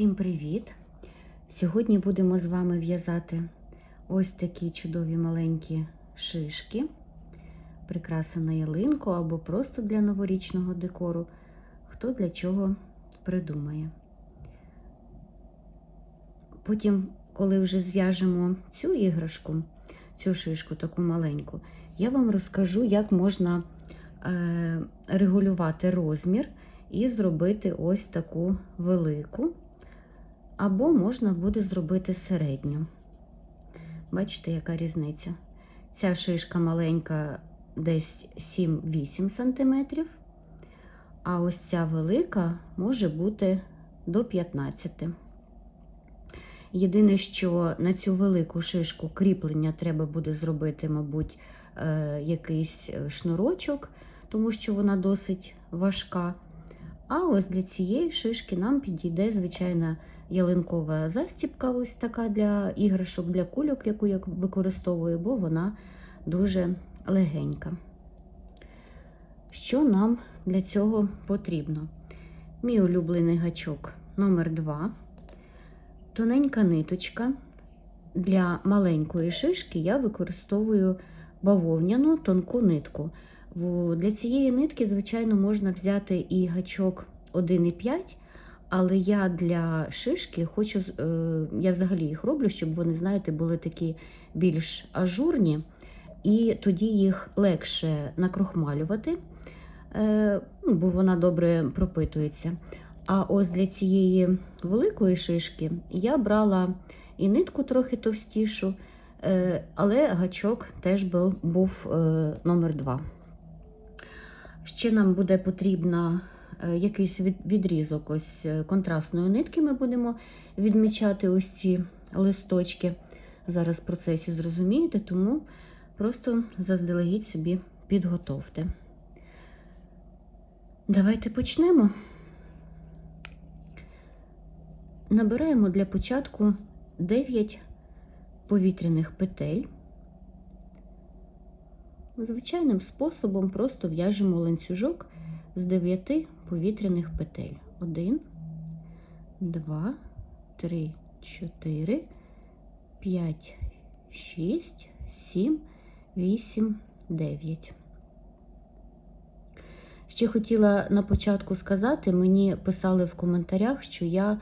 Всім привіт! Сьогодні будемо з вами в'язати ось такі чудові маленькі шишки, прикраса на ялинку або просто для новорічного декору. Хто для чого придумає. Потім, коли вже зв'яжемо цю іграшку, цю шишку таку маленьку, я вам розкажу, як можна е, регулювати розмір і зробити ось таку велику. Або можна буде зробити середню. Бачите, яка різниця? Ця шишка маленька десь 7-8 см, а ось ця велика може бути до 15 Єдине, що на цю велику шишку кріплення треба буде зробити, мабуть, е, якийсь шнурочок, тому що вона досить важка. А ось для цієї шишки нам підійде звичайна ялинкова застібка, ось така для іграшок, для кульок, яку я використовую, бо вона дуже легенька. Що нам для цього потрібно? Мій улюблений гачок номер 2 Тоненька ниточка. Для маленької шишки я використовую бавовняну тонку нитку. Для цієї нитки, звичайно, можна взяти і гачок 1,5, але я для шишки хочу, я взагалі їх роблю, щоб вони, знаєте, були такі більш ажурні, і тоді їх легше накрохмалювати, ну, бо вона добре пропитується. А ось для цієї великої шишки я брала і нитку трохи товстішу, але гачок теж був номер 2. Ще нам буде потрібна якийсь відрізок ось контрастної нитки. Ми будемо відмічати ось ці листочки. Зараз в процесі зрозумієте, тому просто заздалегідь собі підготовте. Давайте почнемо. Набираємо для початку 9 повітряних петель. Звичайним способом просто в'яжемо ланцюжок з 9 повітряних петель. 1, 2, 3, 4, 5, 6, 7, 8, 9. Ще хотіла на початку сказати, мені писали в коментарях, що я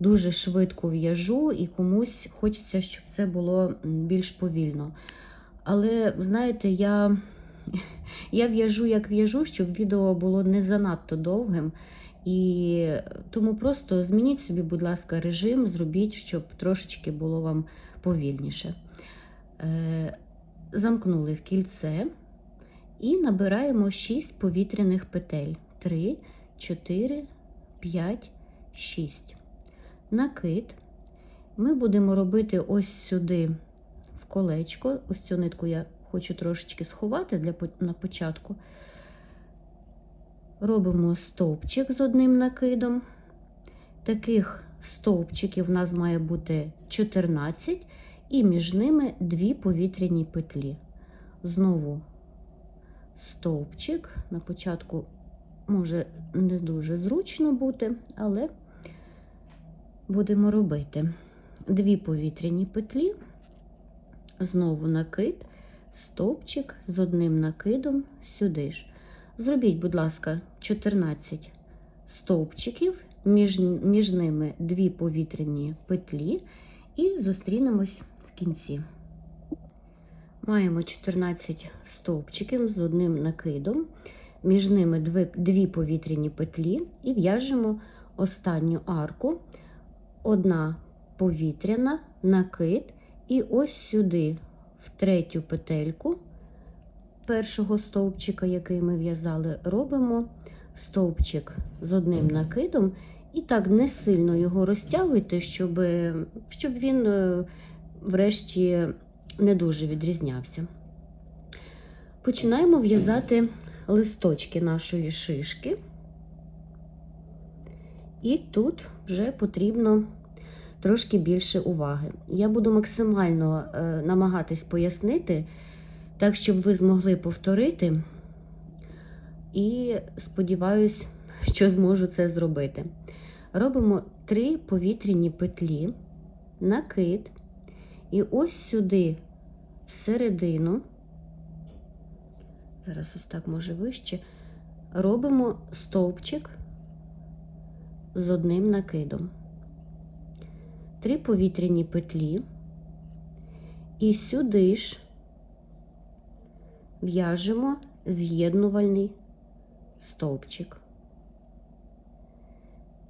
дуже швидко в'яжу і комусь хочеться, щоб це було більш повільно. Але, знаєте, я я в'яжу, як в'яжу, щоб відео було не занадто довгим. І тому просто змініть собі, будь ласка, режим, зробіть, щоб трошечки було вам повільніше. Е, Замкнули в кільце і набираємо 6 повітряних петель. 3, 4, 5, 6. Накид. Ми будемо робити ось сюди в колечко. Ось цю нитку я хочу трошечки сховати для, на початку. Робимо стовпчик з одним накидом. Таких стовпчиків у нас має бути 14, і між ними дві повітряні петлі. Знову стовпчик. На початку може не дуже зручно бути, але будемо робити дві повітряні петлі, знову накид стовпчик з одним накидом сюди ж. Зробіть, будь ласка, 14 стовпчиків, між, між ними дві повітряні петлі, і зустрінемось в кінці. Маємо 14 стовпчиків з одним накидом, між ними дві, дві повітряні петлі, і в'яжемо останню арку, одна повітряна, накид, і ось сюди в третю петельку першого стовпчика, який ми в'язали, робимо стовпчик з одним накидом, і так не сильно його розтягуйте, щоб, щоб він, е, врешті, не дуже відрізнявся. Починаємо в'язати листочки нашої шишки, і тут вже потрібно трошки більше уваги. Я буду максимально е, намагатись пояснити, так, щоб ви змогли повторити. І сподіваюсь, що зможу це зробити. робимо 3 повітряні петлі, накид, і ось сюди, всередину, зараз ось так може вище, робимо стовпчик з одним накидом. Три повітряні петлі, і сюди ж в'яжемо з'єднувальний стовпчик.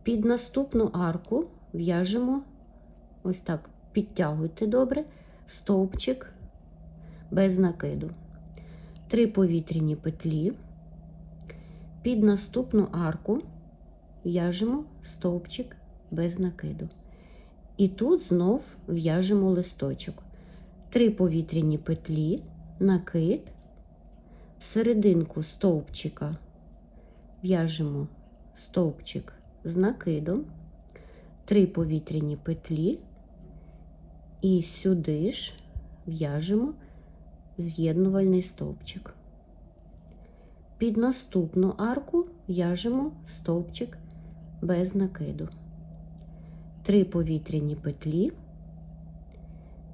Під наступну арку в'яжемо ось так, підтягуйте добре, стовпчик без накиду. Три повітряні петлі. Під наступну арку в'яжемо стовпчик без накиду. І тут знов в'яжемо листочок. Три повітряні петлі, накид, в серединку стовпчика в'яжемо стовпчик з накидом, три повітряні петлі, і сюди ж в'яжемо з'єднувальний стовпчик. Під наступну арку в'яжемо стовпчик без накиду. Три повітряні петлі,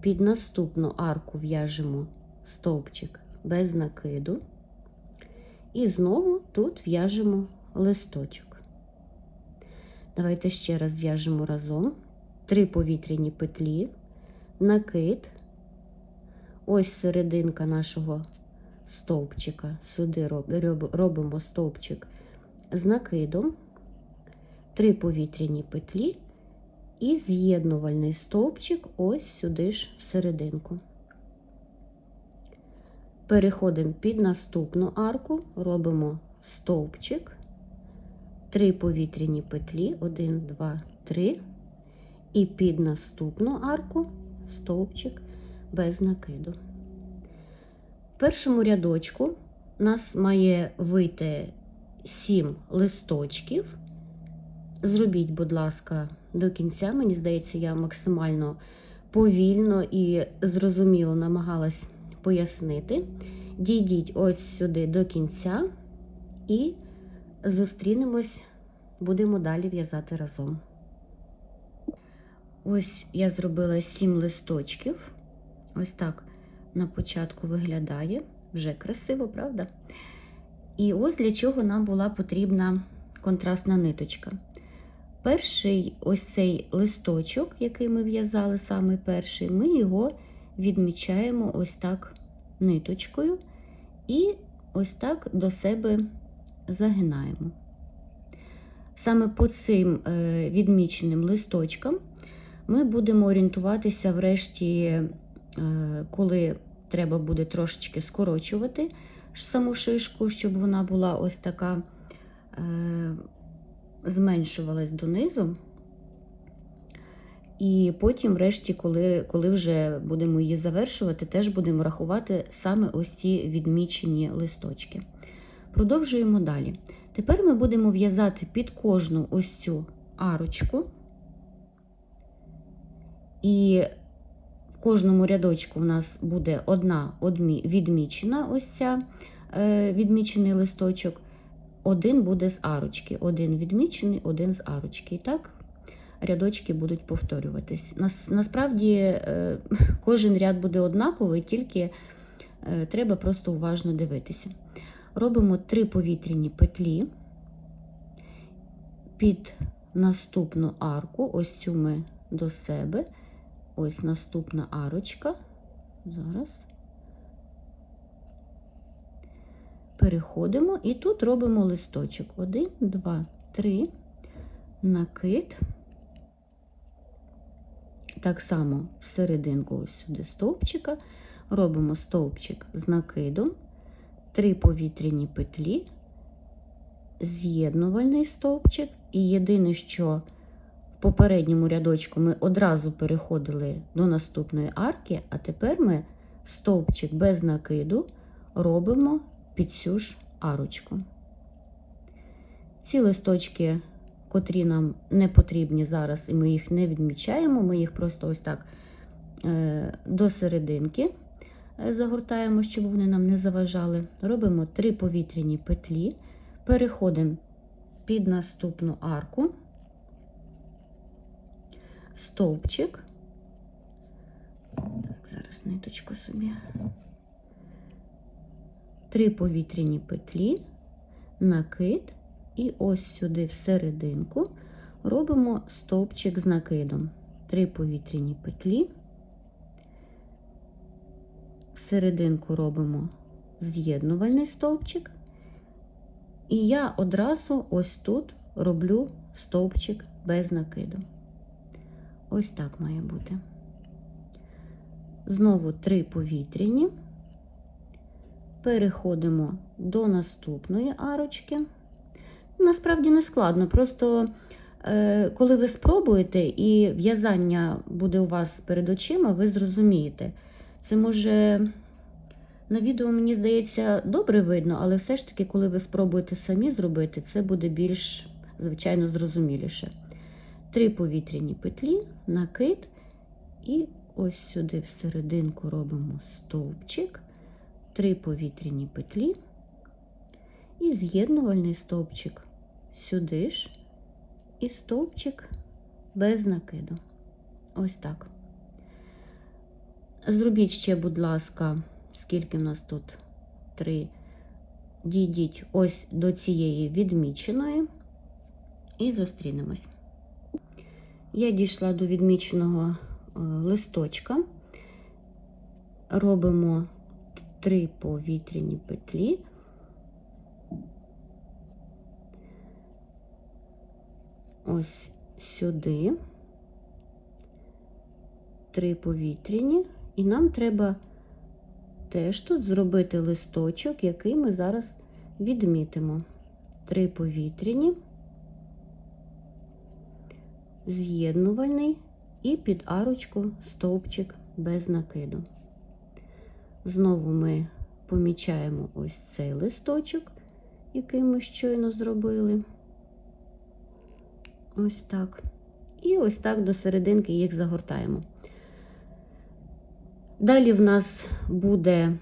під наступну арку в'яжемо стовпчик без накиду, і знову тут в'яжемо листочок. Давайте ще раз в'яжемо разом. Три повітряні петлі, накид, ось серединка нашого стовпчика, сюди робимо стовпчик з накидом, три повітряні петлі і з'єднувальний стовпчик ось сюди ж всерединку. Переходимо під наступну арку, робимо стовпчик, три повітряні петлі, 1, 2, 3, і під наступну арку стовпчик без накиду. В першому рядочку у нас має вийти 7 листочків. Зробіть, будь ласка, до кінця. Мені здається, я максимально повільно і зрозуміло намагалась пояснити. Дійдіть ось сюди до кінця і зустрінемось, будемо далі в'язати разом. Ось я зробила 7 листочків. Ось так на початку виглядає. Вже красиво, правда? І ось для чого нам була потрібна контрастна ниточка. Перший ось цей листочок, який ми в'язали, саме перший, ми його відмічаємо ось так ниточкою і ось так до себе загинаємо. Саме по цим е, відміченим листочкам ми будемо орієнтуватися врешті, е, коли треба буде трошечки скорочувати саму шишку, щоб вона була ось така, е, зменшувалась донизу. І потім, врешті, коли коли вже будемо її завершувати, теж будемо рахувати саме ось ці відмічені листочки. Продовжуємо далі. Тепер ми будемо в'язати під кожну ось цю арочку. І в кожному рядочку у нас буде одна відмічена ось ця е, відмічений листочок, один буде з арочки. Один відмічений, один з арочки. І так, рядочки будуть повторюватись. Насправді, е, кожен ряд буде однаковий, тільки е, треба просто уважно дивитися. Робимо три повітряні петлі під наступну арку, ось цю ми до себе, ось наступна арочка. Зараз. Переходимо і тут робимо листочок. Один, два, три, накид. Так само в серединку ось сюди стовпчика, робимо стовпчик з накидом, три повітряні петлі, з'єднувальний стовпчик, і єдине, що в попередньому рядочку ми одразу переходили до наступної арки, а тепер ми стовпчик без накиду робимо під цю ж арочку. Ці листочки котрі нам не потрібні зараз, і ми їх не відмічаємо, ми їх просто ось так е, до серединки е, загортаємо, щоб вони нам не заважали. Робимо три повітряні петлі, переходимо під наступну арку, стовпчик. Так, зараз ниточку собі. Три повітряні петлі, накид, і ось сюди в серединку робимо стовпчик з накидом. Три повітряні петлі. В серединку робимо з'єднувальний стовпчик. І я одразу ось тут роблю стовпчик без накиду. Ось так має бути. Знову три повітряні. Переходимо до наступної арочки. Насправді не складно, просто е, коли ви спробуєте і в'язання буде у вас перед очима, ви зрозумієте. Це може на відео, мені здається, добре видно, але все ж таки, коли ви спробуєте самі зробити, це буде більш, звичайно, зрозуміліше. Три повітряні петлі, накид, і ось сюди в серединку робимо стовпчик, три повітряні петлі і з'єднувальний стовпчик сюди ж, і стовпчик без накиду. Ось так. Зробіть ще, будь ласка, скільки в нас тут? Три. Дійдіть ось до цієї відміченої і зустрінемось. Я дійшла до відміченого е, листочка. Робимо три повітряні петлі. Ось сюди, три повітряні, і нам треба теж тут зробити листочок, який ми зараз відмітимо. Три повітряні, з'єднувальний і під арочку стовпчик без накиду. Знову ми помічаємо ось цей листочок, який ми щойно зробили. Ось так. І ось так до серединки їх загортаємо. Далі в нас буде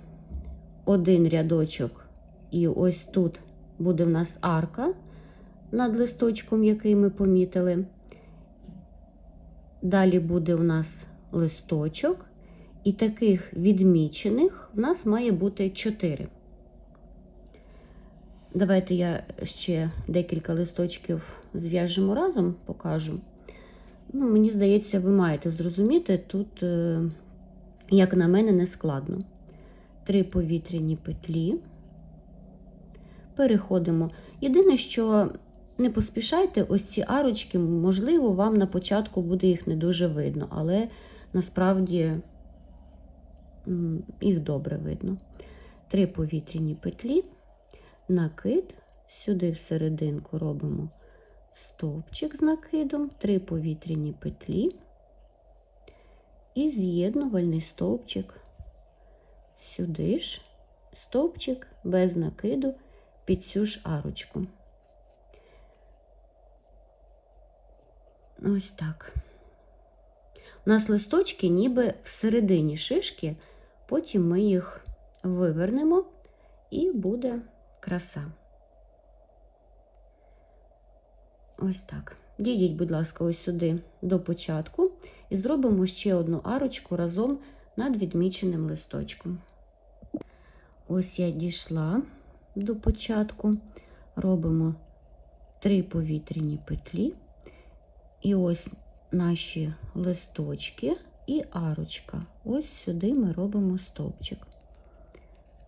один рядочок, і ось тут буде в нас арка над листочком, який ми помітили. Далі буде у нас листочок, і таких відмічених в нас має бути 4. Давайте я ще декілька листочків зв'яжемо разом, покажу. Ну, Мені здається, ви маєте зрозуміти, тут, е, як на мене, не складно. Три повітряні петлі. Переходимо. Єдине, що не поспішайте, ось ці арочки, можливо, вам на початку буде їх не дуже видно, але насправді їх добре видно. Три повітряні петлі накид, сюди в серединку робимо стовпчик з накидом, три повітряні петлі і з'єднувальний стовпчик сюди ж, стовпчик без накиду під цю ж арочку. Ось так. У нас листочки ніби всередині шишки, потім ми їх вивернемо і буде краса. Ось так. Дійдіть, будь ласка, ось сюди до початку і зробимо ще одну арочку разом над відміченим листочком. Ось я дійшла до початку, робимо три повітряні петлі, і ось наші листочки і арочка. Ось сюди ми робимо стовпчик.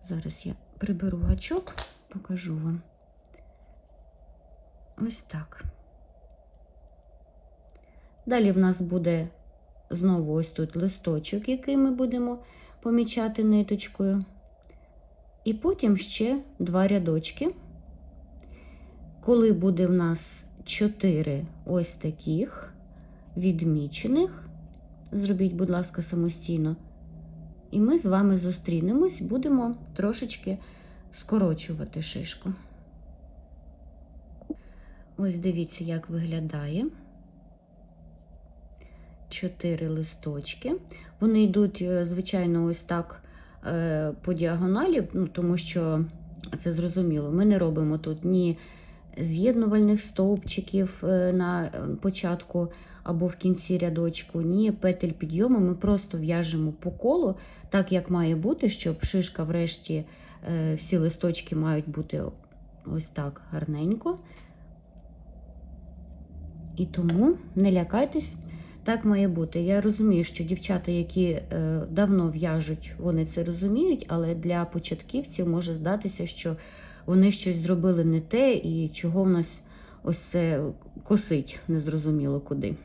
Зараз я приберу гачок, покажу вам. Ось так. Далі в нас буде знову ось тут листочок, який ми будемо помічати ниточкою. І потім ще два рядочки. Коли буде в нас чотири ось таких відмічених, зробіть, будь ласка, самостійно. І ми з вами зустрінемось, будемо трошечки скорочувати шишку. Ось дивіться, як виглядає. Чотири листочки. Вони йдуть, е, звичайно, ось так е, по діагоналі, ну, тому що це зрозуміло. Ми не робимо тут ні з'єднувальних стовпчиків е, на початку, або в кінці рядочку, ні петель підйому. Ми просто в'яжемо по колу, так як має бути, щоб шишка врешті е, всі листочки мають бути ось так гарненько. І тому не лякайтесь, так має бути. Я розумію, що дівчата, які е, давно в'яжуть, вони це розуміють, але для початківців може здатися, що вони щось зробили не те і чого в нас ось це косить незрозуміло куди.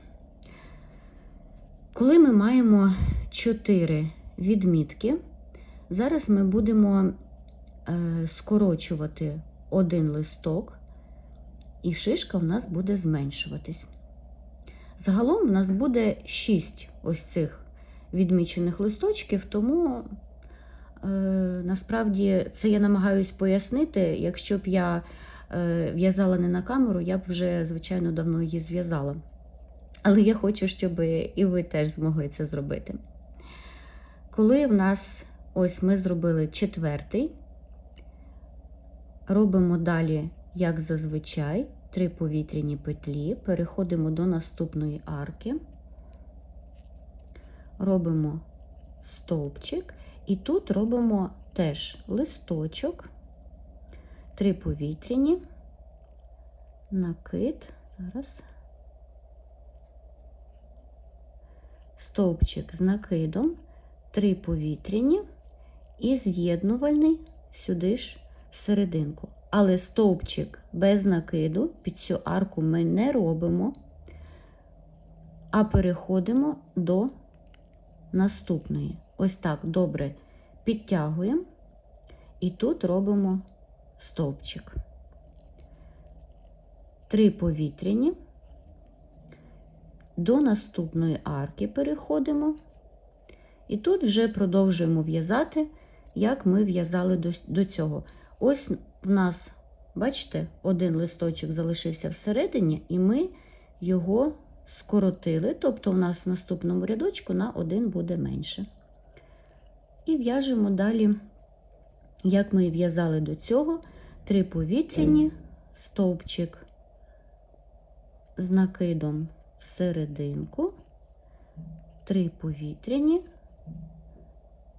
Коли ми маємо 4 відмітки, зараз ми будемо е, скорочувати один листок, і шишка в нас буде зменшуватись. Загалом в нас буде 6 ось цих відмічених листочків, тому е, насправді це я намагаюсь пояснити. Якщо б я е, в'язала не на камеру, я б вже, звичайно, давно її зв'язала. Але я хочу, щоб і ви теж змогли це зробити. Коли в нас ось ми зробили четвертий, робимо далі, як зазвичай, три повітряні петлі, переходимо до наступної арки, робимо стовпчик, і тут робимо теж листочок, три повітряні, накид, зараз. Стовпчик з накидом, три повітряні і з'єднувальний сюди ж серединку. Але стовпчик без накиду під цю арку ми не робимо, а переходимо до наступної. Ось так добре підтягуємо і тут робимо стовпчик. Три повітряні. До наступної арки переходимо, і тут вже продовжуємо в'язати, як ми в'язали до, цього. Ось в нас, бачите, один листочок залишився всередині, і ми його скоротили, тобто, у нас в наступному рядочку на один буде менше. І в'яжемо далі, як ми в'язали до цього, три повітряні, стовпчик з накидом в серединку, три повітряні,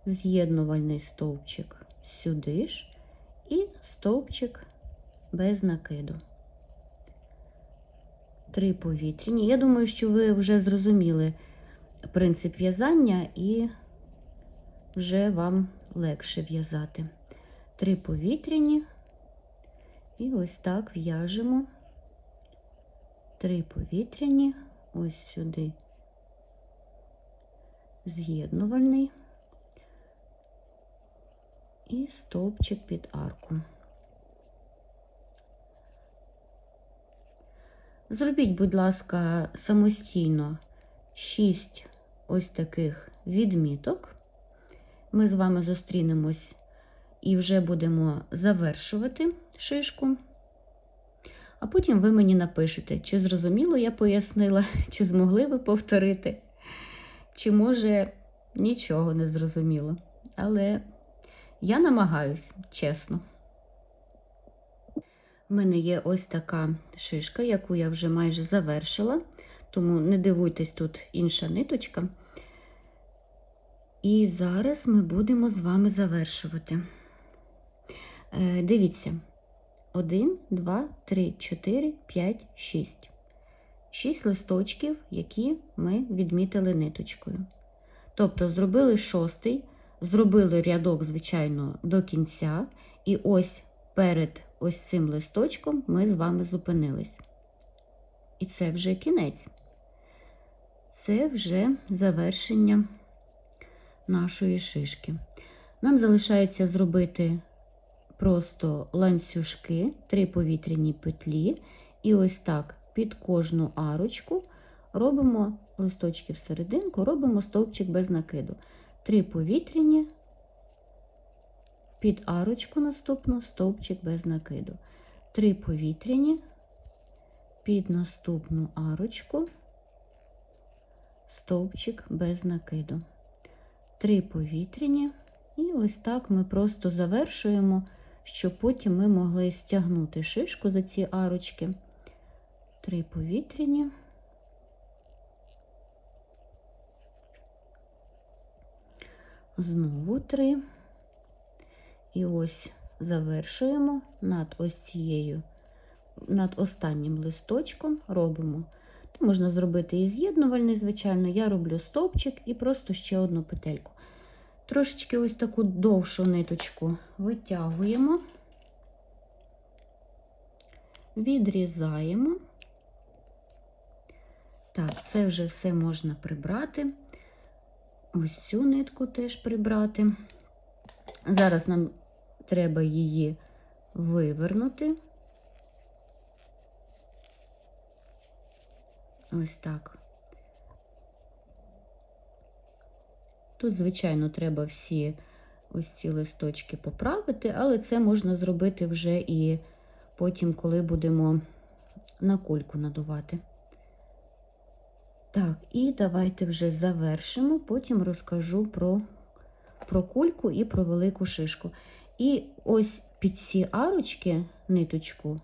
з'єднувальний стовпчик сюди ж і стовпчик без накиду. Три повітряні. Я думаю, що ви вже зрозуміли принцип в'язання і вже вам легше в'язати. Три повітряні, і ось так в'яжемо три повітряні, ось сюди з'єднувальний і стовпчик під арку. Зробіть, будь ласка, самостійно 6 ось таких відміток. Ми з вами зустрінемось і вже будемо завершувати шишку. А потім ви мені напишете, чи зрозуміло я пояснила, чи змогли ви повторити, чи, може, нічого не зрозуміло. Але я намагаюсь, чесно. У мене є ось така шишка, яку я вже майже завершила, тому не дивуйтесь, тут інша ниточка. І зараз ми будемо з вами завершувати. Е, Дивіться. 1, 2, 3, 4, 5, 6. 6 листочків, які ми відмітили ниточкою. Тобто, зробили шостий, зробили рядок, звичайно, до кінця, і ось перед ось цим листочком ми з вами зупинились. І це вже кінець. Це вже завершення нашої шишки. Нам залишається зробити просто ланцюжки, три повітряні петлі, і ось так під кожну арочку робимо листочки всерединку, робимо стовпчик без накиду. Три повітряні, під арочку наступну стовпчик без накиду. Три повітряні, під наступну арочку, стовпчик без накиду. Три повітряні, і ось так ми просто завершуємо щоб потім ми могли стягнути шишку за ці арочки, три повітряні. Знову три. І ось завершуємо над ось цією, над останнім листочком робимо. Можна зробити і з'єднувальний, звичайно, я роблю стовпчик і просто ще одну петельку. Трошечки ось таку довшу ниточку витягуємо, відрізаємо. Так, це вже все можна прибрати. Ось цю нитку теж прибрати. Зараз нам треба її вивернути. Ось так. Тут, звичайно, треба всі ось ці листочки поправити, але це можна зробити вже і потім, коли будемо на кульку надувати. Так, і давайте вже завершимо, потім розкажу про, про кульку і про велику шишку. І ось під ці арочки ниточку,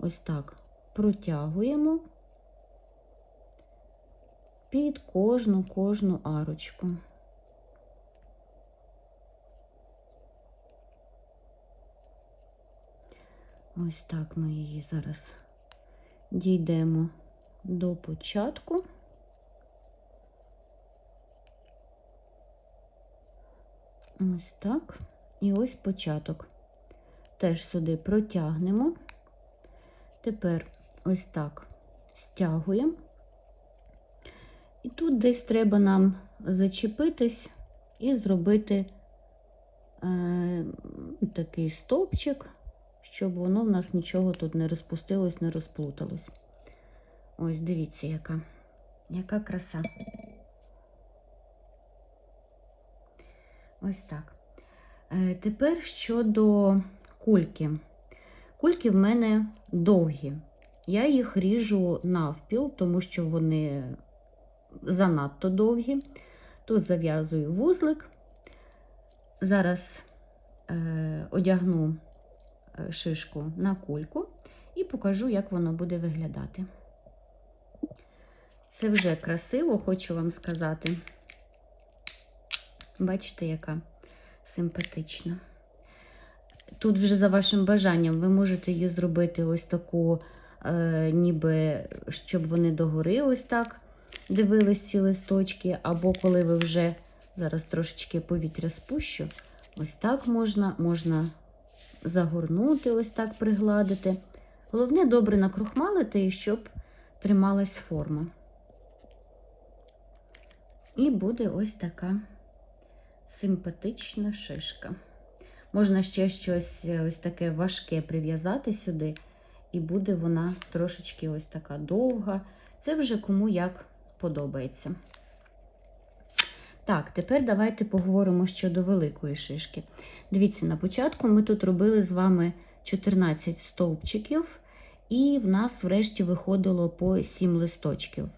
ось так, протягуємо під кожну кожну арочку. Ось так ми її зараз дійдемо до початку. Ось так. І ось початок. Теж сюди протягнемо. Тепер ось так стягуємо. І тут десь треба нам зачепитись і зробити е, такий стовпчик, щоб воно в нас нічого тут не розпустилось, не розплуталось. Ось, дивіться, яка, яка краса. Ось так. Е, Тепер щодо кульки. Кульки в мене довгі. Я їх ріжу навпіл, тому що вони занадто довгі. Тут зав'язую вузлик. Зараз е, одягну шишку на кульку і покажу, як воно буде виглядати. Це вже красиво, хочу вам сказати. Бачите, яка симпатична. Тут вже за вашим бажанням ви можете її зробити ось таку, е, ніби щоб вони догори ось так дивились ці листочки, або коли ви вже зараз трошечки повітря спущу, ось так можна, можна загорнути, ось так пригладити. Головне, добре накрухмалити, щоб трималась форма. І буде ось така симпатична шишка. Можна ще щось ось таке важке прив'язати сюди, і буде вона трошечки ось така довга. Це вже кому як подобається. Так, тепер давайте поговоримо щодо великої шишки. Дивіться, на початку ми тут робили з вами 14 стовпчиків, і в нас врешті виходило по 7 листочків.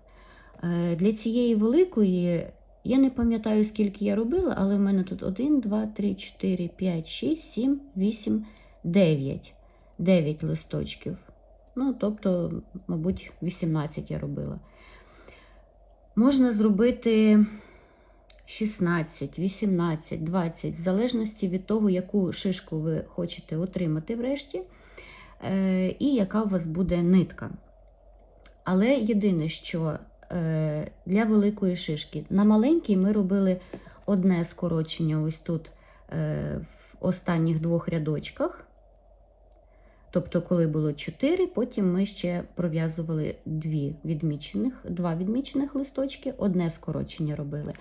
Е, Для цієї великої, я не пам'ятаю, скільки я робила, але в мене тут 1, 2, 3, 4, 5, 6, 7, 8, 9. 9 листочків. Ну, тобто, мабуть, 18 я робила. Можна зробити 16, 18, 20, в залежності від того, яку шишку ви хочете отримати врешті, е, і яка у вас буде нитка. Але єдине, що е, для великої шишки, на маленькій ми робили одне скорочення ось тут е, в останніх двох рядочках. Тобто, коли було 4, потім ми ще пров'язували дві відмічених, два відмічених листочки, одне скорочення робили.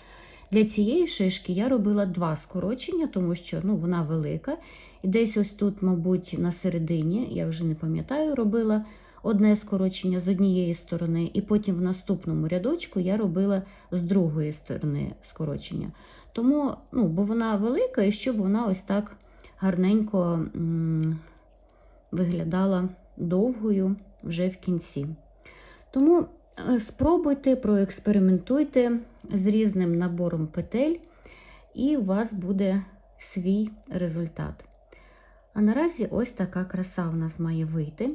Для цієї шишки я робила два скорочення, тому що ну, вона велика. І десь ось тут, мабуть, на середині, я вже не пам'ятаю, робила одне скорочення з однієї сторони, і потім в наступному рядочку я робила з другої сторони скорочення. Тому, ну, бо вона велика, і щоб вона ось так гарненько. Виглядала довгою вже в кінці. Тому спробуйте, проекспериментуйте з різним набором петель, і у вас буде свій результат. А наразі ось така краса в нас має вийти.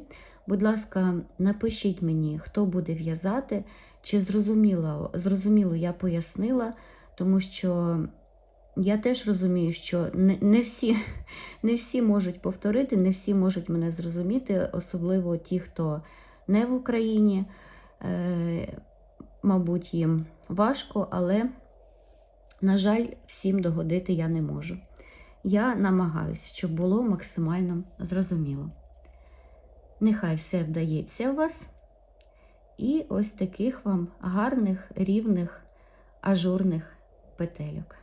Будь ласка, напишіть мені, хто буде в'язати, чи зрозуміло, зрозуміло я пояснила, тому що я теж розумію, що не, не, всі, не всі можуть повторити, не всі можуть мене зрозуміти, особливо ті, хто не в Україні. Е, мабуть, їм важко, але, на жаль, всім догодити я не можу. Я намагаюся, щоб було максимально зрозуміло. Нехай все вдається у вас. І ось таких вам гарних, рівних, ажурних петельок.